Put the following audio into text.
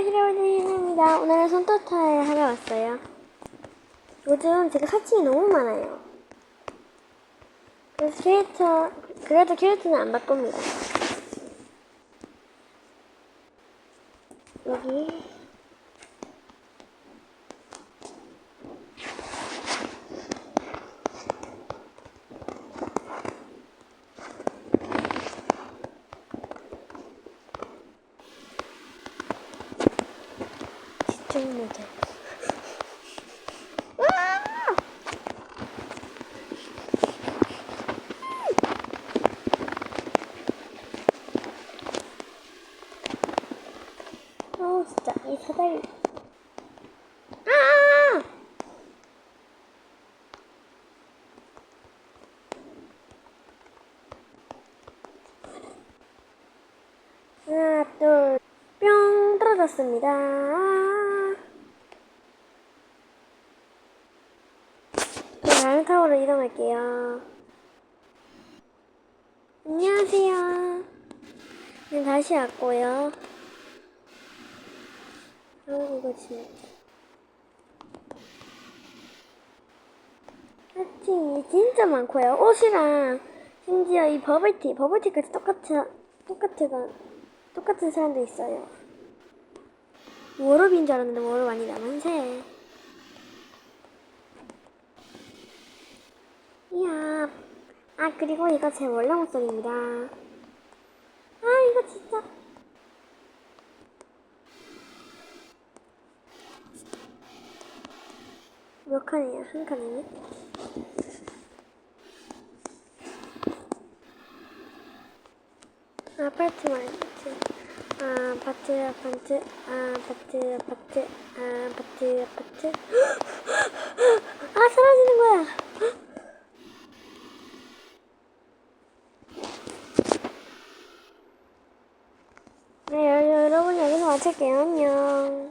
히로리입니다. 오늘은 손톱타에 하러 왔어요. 요즘 제가 사칭이 너무 많아요. 그래서 캐릭터, 그래도 캐릭터는 안 바꿉니다. 여기. 집중 모드. 어 진짜 이 사다리. 아! 하나 둘 뿅 떨어졌습니다. 아. 네, 다른 타워로 이동할게요. 안녕하세요. 네, 다시 왔고요. 어, 이거 진짜. 하여튼, 진짜 많고요. 옷이랑, 심지어 이 버블티, 버블티까지 똑같은, 똑같은, 똑같은 사람도 있어요. 워럽인 줄 알았는데 워럽 아니다. 만세. 이야. 아, 그리고 이거 제 원래 목소리입니다. 아, 이거 진짜. 몇 칸이야? 한 칸이네? 아파트 말이지. 아, 아파트, 아파트, 아, 아파트, 아파트, 아, 아파트, 아파트. 아, 사라지는 거야. 네, 여러분 여기서 마칠게요. 안녕.